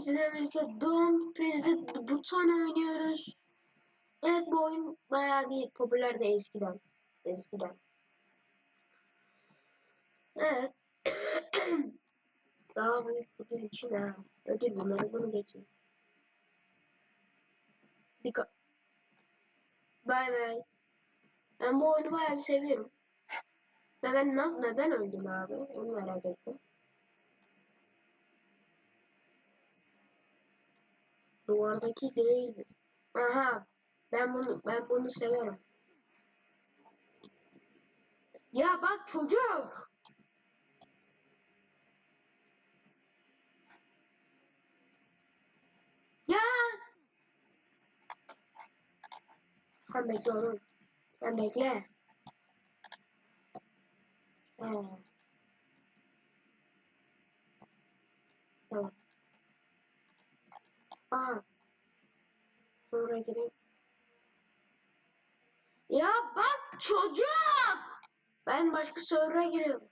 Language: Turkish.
sizlerle birlikte Don't Press the oynuyoruz. Evet bu oyun bayağı bir popülerdi eskiden. Eskiden. Evet. Daha büyük ödül için ha. Ödül bunları bunu geçin. Dikkat. Bay bay. Ben bu oyunu bayağı bir seviyorum. Ve ben neden öldüm abi? Onu merak ettim. Duvardaki değil. Aha. Ben bunu ben bunu severim. Ya bak çocuk. Ya. Sen bekle oğlum. Sen bekle. Ha. Tamam. Aa. Sonra gireyim. Ya bak çocuk! Ben başka server'a giriyorum.